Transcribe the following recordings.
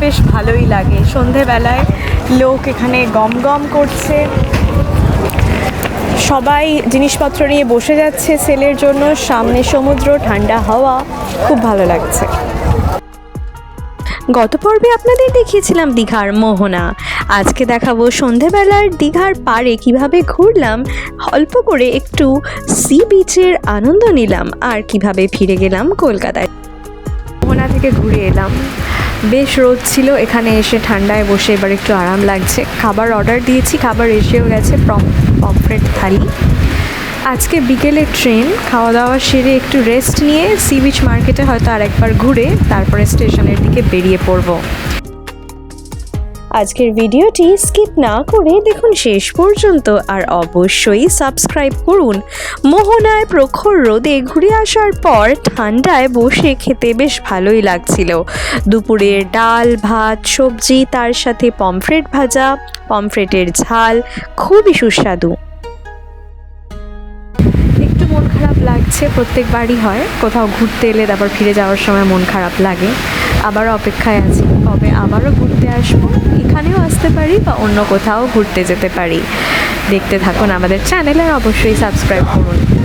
বেশ ভালোই লাগে। সন্ধেবেলায় লোক এখানে গম গম করছে। সবাই জিনিসপত্র নিয়ে বসে যাচ্ছে সেলের জন্য। সামনে সমুদ্র, ঠান্ডা হাওয়া, খুব ভালো লাগছে। গত পর্বে আপনাদের দেখিয়েছিলাম দীঘার মোহনা। আজকে দেখাবো সন্ধেবেলার দীঘার পাড়ে কীভাবে ঘুরলাম। অল্প করে একটু সি বিচের আনন্দ নিলাম আর কীভাবে ফিরে গেলাম কলকাতায়। মোহনা থেকে ঘুরে এলাম। বেশ রোদ ছিল, এখানে এসে ঠান্ডায় বসে এবার একটু আরাম লাগছে। খাবার অর্ডার দিয়েছি, খাবার এসেও গেছে পম পমফ্রেট থালি। আজকে বিকেলে ট্রেন খাওয়া দাওয়া সেরে একটু রেস্ট নিয়ে সি বিচ মার্কেটে হয়তো আরেকবার ঘুরে তারপরে স্টেশনের দিকে বেরিয়ে পড়ব। আজকের ভিডিওটি স্কিপ না করে দেখুন শেষ পর্যন্ত আর অবশ্যই সাবস্ক্রাইব করুন। মোহনায় প্রখর রোদে ঘুরে আসার পর ঠান্ডায় বসে খেতে বেশ ভালোই লাগছিল। দুপুরের ডাল, ভাত, সবজি, তার সাথে পমফ্রেট ভাজা, পমফ্রেটের ঝাল খুবই সুস্বাদু। একটু মন খারাপ লাগছে, প্রত্যেকবারই হয়। কোথাও ঘুরতে এলে তারপর ফিরে যাওয়ার সময় মন খারাপ লাগে। আবার অপেক্ষায় আছি। কবে আবারও ঘুরতে আসব? এখানেও আসতে পারি বা অন্য কোথাও ঘুরতে যেতে পারি? দেখতে থাকুন আমাদের চ্যানেল আর অবশ্যই সাবস্ক্রাইব করুন।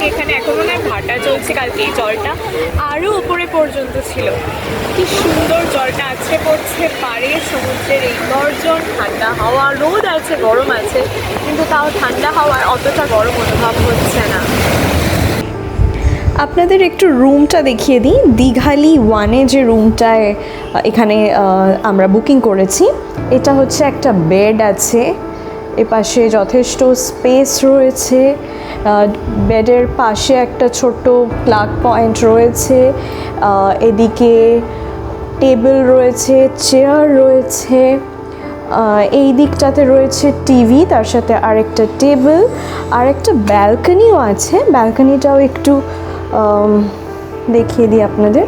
আছি এখানে এখন মনে হয় ভাটা চলছে কালকে এই জলটা আরও উপরে পর্যন্ত ছিল। কি সুন্দর জলটা আছে, পড়ছে পাড়ে, সমুদ্রের এই গর্জন, ঠান্ডা হাওয়া, রোদ আছে, গরম আছে, কিন্তু তাও ঠান্ডা হাওয়ায় অতটা গরম অনুভব হচ্ছে না। আপনাদের একটু রুমটা দেখিয়ে দিই। দীঘালি ওয়ানে যে রুমটায় এখানে আমরা বুকিং করেছি, এটা হচ্ছে একটা বেড আছে। এপাশে যথেষ্ট স্পেস রয়েছে। বেডের পাশে একটা ছোট্ট প্লাগ পয়েন্ট রয়েছে এদিকে টেবিল রয়েছে, চেয়ার রয়েছে এই দিকটাতে রয়েছে টিভি, তার সাথে আরেকটা টেবিল আর একটা ব্যালকনিও আছে, ব্যালকনিটাও একটু দেখিয়ে দিই আপনাদের।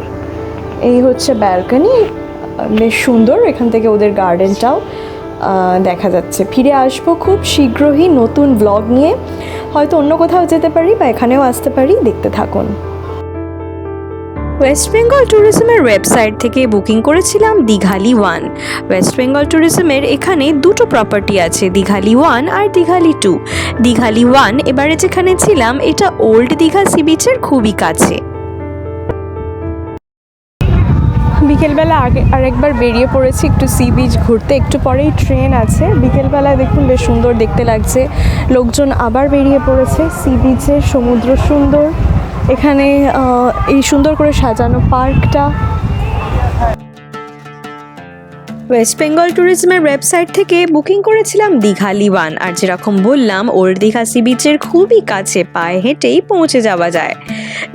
এই হচ্ছে ব্যালকনি, বেশ সুন্দর, এখান থেকে ওদের গার্ডেনটাও। দেখা যাচ্ছে। ফিরে আসব খুব শীঘ্রই নতুন ব্লগ নিয়ে। হয়তো অন্য কোথাও যেতে পারি বা এখানেও আসতে পারি। দেখতে থাকুন। ওয়েস্ট বেঙ্গল ট্যুরিজমের ওয়েবসাইট থেকে বুকিং করেছিলাম দীঘালি ওয়ান ওয়েস্ট বেঙ্গল ট্যুরিজমের এখানে দুটো প্রপার্টি আছে দীঘালি ওয়ান আর দীঘালি টু দীঘালি ওয়ান এবারে যেখানে ছিলাম, এটা ওল্ড দীঘা সি বিচের খুবই কাছে। বিকেলবেলা আগে আরেকবার বেরিয়ে পড়েছি একটু সি বিচ ঘুরতে। একটু পরেই ট্রেন আছে। বিকেলবেলায় দেখুন বেশ সুন্দর দেখতে লাগছে। লোকজন আবার বেরিয়ে পড়েছে সি বিচের সমুদ্র সুন্দর। এখানে এই সুন্দর করে সাজানো পার্কটা। ওয়েস্ট বেঙ্গল ট্যুরিজমের ওয়েবসাইট থেকে বুকিং করেছিলাম দীঘালি ওয়ান আর যেরকম বললাম ওল্ড দীঘা সি বিচের খুবই কাছে পায়ে হেঁটেই পৌঁছে যাওয়া যায়।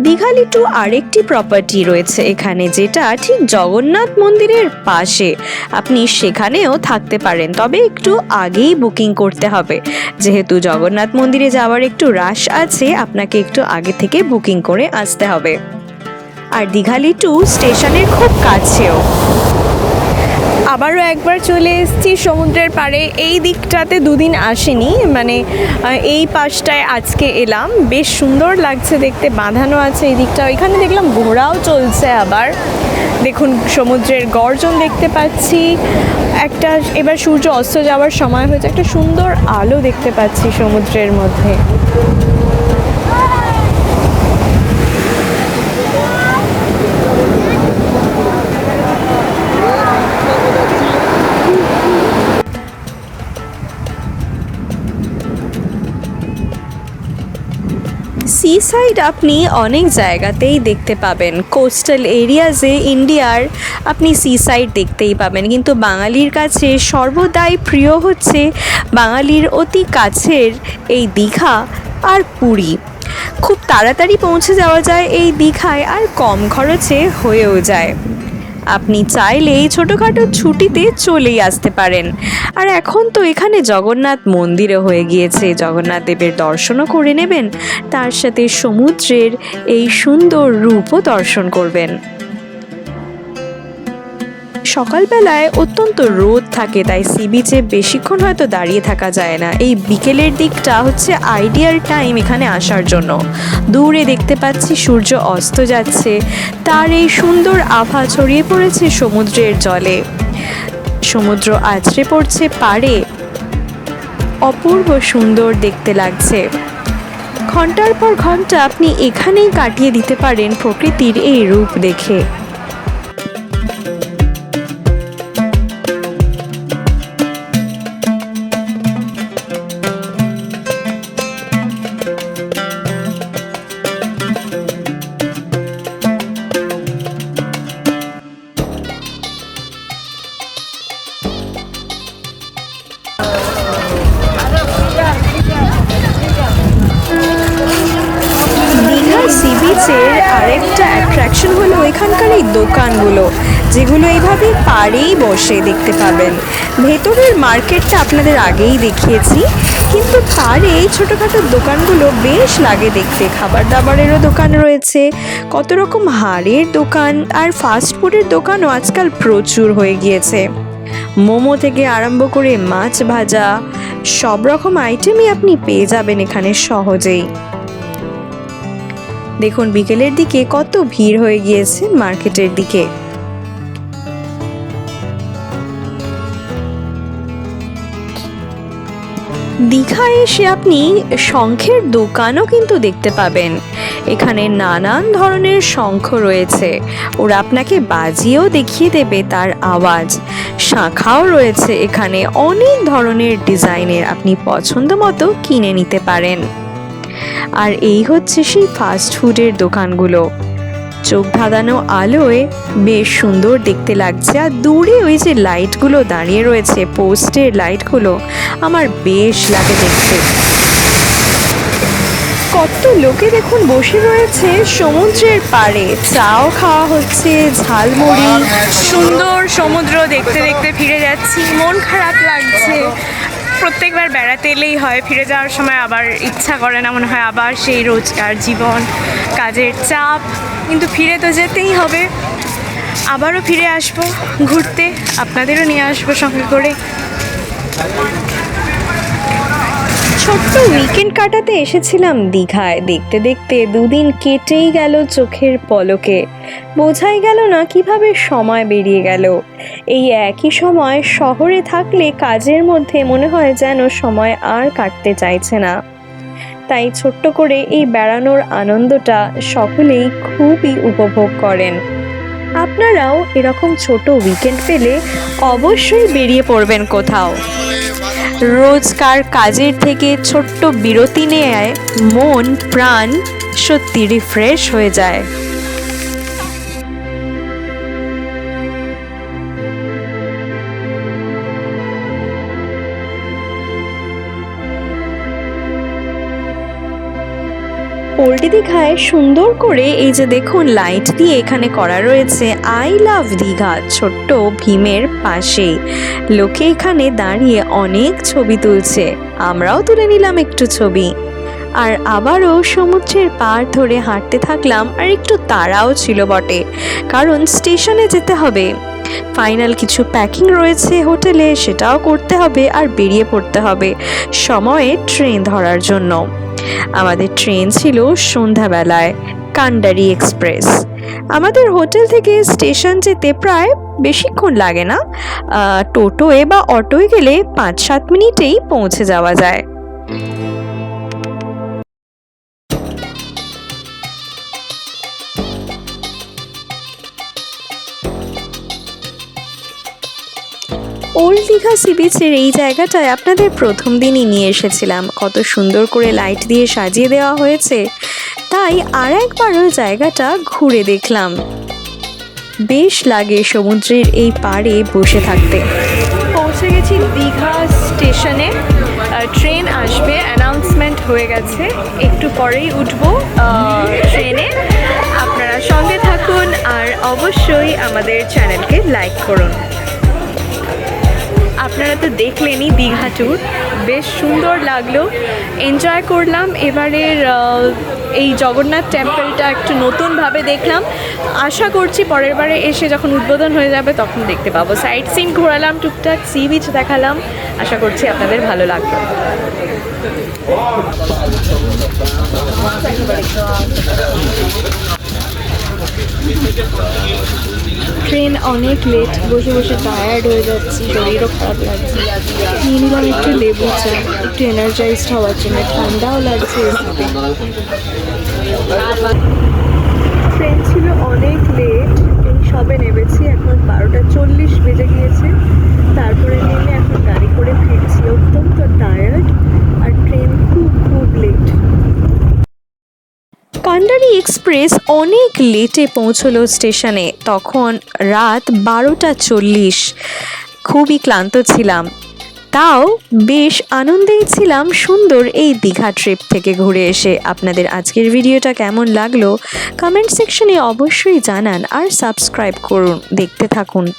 দীঘালি টু আরেকটি প্রপার্টি রয়েছে এখানে, যেটা ঠিক জগন্নাথ মন্দিরের পাশে। আপনি সেখানেও থাকতে পারেন, তবে একটু আগেই বুকিং করতে হবে। যেহেতু জগন্নাথ মন্দিরে যাওয়ার একটু রাশ আছে, আপনাকে একটু আগে থেকে বুকিং করে আসতে হবে। আর দীঘালি টু স্টেশনের খুব কাছেও। আবারও একবার চলে এসেছি সমুদ্রের পাড়ে। এই দিকটাতে দুদিন আসেনি মানে এই পাশটায় আজকে এলাম। বেশ সুন্দর লাগছে দেখতে, বাঁধানো আছে এই দিকটা। এখানে দেখলাম ঘোড়াও চলছে আবার। দেখুন, সমুদ্রের গর্জন দেখতে পাচ্ছি। একটা, এবার সূর্য অস্ত যাওয়ার সময় হয়েছে। একটা সুন্দর আলো দেখতে পাচ্ছি সমুদ্রের মধ্যে। সি সাইড আপনি অনেক জায়গাতেই দেখতে পাবেন। কোস্টাল এরিয়াজে ইন্ডিয়ার আপনি সি সাইড দেখতেই পাবেন। কিন্তু বাঙালির কাছে সর্বদাই প্রিয় হচ্ছে বাঙালির অতি কাছের এই দীঘা আর পুরী। খুব তাড়াতাড়ি পৌঁছে যাওয়া যায় এই দীঘায় আর কম খরচে হয়েও যায়। আপনি চাইলে এই ছোটোখাটো ছুটিতে চলেই আসতে পারেন। আর এখন তো এখানে জগন্নাথ মন্দিরও হয়ে গিয়েছে। জগন্নাথ দেবের দর্শনও করে নেবেন। তার সাথে সমুদ্রের এই সুন্দর রূপও দর্শন করবেন। সকালবেলায় অত্যন্ত রোদ থাকে, তাই সি বিচে বেশিক্ষণ হয়তো দাঁড়িয়ে থাকা যায় না। এই বিকেলের দিকটা হচ্ছে আইডিয়াল টাইম এখানে আসার জন্য। দূরে দেখতে পাচ্ছি সূর্য অস্ত যাচ্ছে, তার এই সুন্দর আভা ছড়িয়ে পড়েছে সমুদ্রের জলে। সমুদ্র আছড়ে পড়ছে পাড়ে। অপূর্ব সুন্দর দেখতে লাগছে। ঘণ্টার পর ঘণ্টা আপনি এখানেই কাটিয়ে দিতে পারেন প্রকৃতির এই রূপ দেখে। সি বিচের আরেকটা অ্যাট্রাকশন হলো এখানকার এই দোকানগুলো, যেগুলো এইভাবে পাড়েই বসে দেখতে পাবেন। ভেতরের মার্কেটটা আপনাদের আগেই দেখিয়েছি, কিন্তু পাড়ে এই ছোটোখাটো দোকানগুলো বেশ লাগে দেখতে। খাবার দাবারেরও দোকান রয়েছে, কত রকম হাড়ের দোকান আর ফাস্ট ফুডের দোকানও আজকাল প্রচুর হয়ে গিয়েছে। মোমো থেকে আরম্ভ করে মাছ ভাজা সব রকম আইটেমই আপনি পেয়ে যাবেন এখানে সহজেই। দেখুন, বিকেলের দিকে কত ভিড় হয়ে গিয়েছে মার্কেটের দিকে। দীঘায় এসে আপনি শঙ্খের দোকানও কিন্তু দেখতে পাবেন। এখানে নানান ধরনের শঙ্খ রয়েছে। ওরা আপনাকে বাজিয়েও দেখিয়ে দেবে তার আওয়াজ। শাখাও রয়েছে এখানে। অনেক ধরনের ডিজাইনের আপনি পছন্দ মতো কিনে নিতে পারেন। আর এই হচ্ছে সেই ফাস্ট ফুডের দোকানগুলো। চোখ ধাঁধানো আলোয় বেশ সুন্দর দেখতে লাগছে আর দূরে ওই যে লাইটগুলো দাঁড়িয়ে রয়েছে পোস্টের লাইটগুলো আমার বেশ লাগে দেখতে। কত লোকে দেখুন বসে রয়েছে সমুদ্রের পাড়ে। চাও খাওয়া হচ্ছে, ঝালমুড়ি, সুন্দর সমুদ্র দেখতে দেখতে ফিরে যাচ্ছি, মন খারাপ লাগছে। প্রত্যেকবার বেড়াতে এলেই হয়, ফিরে যাওয়ার সময় আবার ইচ্ছা করে না, মনে হয় আবার সেই রোজকার জীবন কাজের চাপ। কিন্তু ফিরে তো যেতেই হবে। আবারও ফিরে আসব, ঘুরতে। আপনাদেরও নিয়ে আসব সঙ্গে করে। ছোট্ট উইকেন্ড কাটাতে এসেছিলাম দীঘায়। দেখতে দেখতে দুদিন কেটেই গেল চোখের পলকে। বোঝাই গেল না কীভাবে সময় বেরিয়ে গেল। এই একই সময় শহরে থাকলে কাজের মধ্যে মনে হয় যেন সময় আর কাটতে চাইছে না। তাই ছোট্ট করে এই বেড়ানোর আনন্দটা সকলেই খুবই উপভোগ করেন। আপনারাও এরকম ছোট উইকেন্ড পেলে অবশ্যই বেরিয়ে পড়বেন কোথাও। রোজকার কাজের থেকে ছোট্ট বিরতি নেয় মন প্রাণ সত্যি রিফ্রেশ হয়ে যায়। ওল্ড দীঘায় সুন্দর করে এই যে দেখুন লাইট দিয়ে এখানে করা রয়েছে আই লাভ দীঘা, ছোট্ট ভীমের পাশে। লোকে এখানে দাঁড়িয়ে অনেক ছবি তুলছে। আমরাও তুলে নিলাম একটু ছবি। আর আবারও সমুদ্রের পাড় ধরে হাঁটতে থাকলাম, আর একটু তাড়াও ছিল বটে। কারণ স্টেশনে যেতে হবে। ফাইনাল কিছু প্যাকিং রয়েছে হোটেলে, সেটাও করতে হবে আর বেরিয়ে পড়তে হবে সময়ে ট্রেন ধরার জন্য। আমাদের ট্রেন ছিল সন্ধ্যাবেলায়, কান্ডারি এক্সপ্রেস। আমাদের হোটেল থেকে স্টেশন যেতে প্রায় বেশিক্ষণ লাগে না। টোটোয় বা অটোয় গেলে পাঁচ সাত মিনিটেই পৌঁছে যাওয়া যায়। দীঘা সি বিচের এই জায়গাটায় আপনাদের প্রথম দিনই নিয়ে এসেছিলাম। কত সুন্দর করে লাইট দিয়ে সাজিয়ে দেওয়া হয়েছে। তাই আর একবার ওই জায়গাটা ঘুরে দেখলাম। বেশ লাগে সমুদ্রের এই পাড়ে বসে থাকতে। পৌঁছে গেছি দীঘা স্টেশনে। ট্রেন আসবে, অ্যানাউন্সমেন্ট হয়ে গেছে। একটু পরেই উঠবো ট্রেনে। আপনারা সঙ্গে থাকুন আর অবশ্যই আমাদের চ্যানেলকে লাইক করুন। আপনারা তো দেখলেনই দীঘা ট্যুর বেশ সুন্দর লাগল। এনজয় করলাম। এবারের এই জগন্নাথ টেম্পলটা একটু নতুনভাবে দেখলাম। আশা করছি পরের বারে এসে যখন উদ্বোধন হয়ে যাবে তখন দেখতে পাবো। সাইট সিন ঘোরালাম, টুকটাক সি বিচ দেখালাম। আশা করছি আপনাদের ভালো লাগবে। ট্রেন অনেক লেট বসে বসে টায়ার্ড হয়ে যাচ্ছি, শরীরও খারাপ লাগছে। নিয়ে নিলাম একটু লেবু চা, একটু এনার্জাইজড হওয়ার জন্য, ঠান্ডাও লাগছে ট্রেন ছিল অনেক লেট এই সবে নেমেছি, এখন বারোটা চল্লিশ বেজে গিয়েছে। তারপরে নেমে এখন গাড়ি করে ফিরছি, অত্যন্ত টায়ার্ড আর ট্রেন খুব খুব লেট কান্ডারি এক্সপ্রেস অনেক লেটে পৌঁছলো স্টেশনে। তখন রাত বারোটা চল্লিশ। খুবই ক্লান্ত ছিলাম। তাও বেশ আনন্দেই ছিলাম সুন্দর এই দীঘা ট্রিপ থেকে ঘুরে এসে। আপনাদের আজকের ভিডিওটা কেমন লাগল? কমেন্ট সেকশনে অবশ্যই জানান আর সাবস্ক্রাইব করুন। দেখতে থাকুন।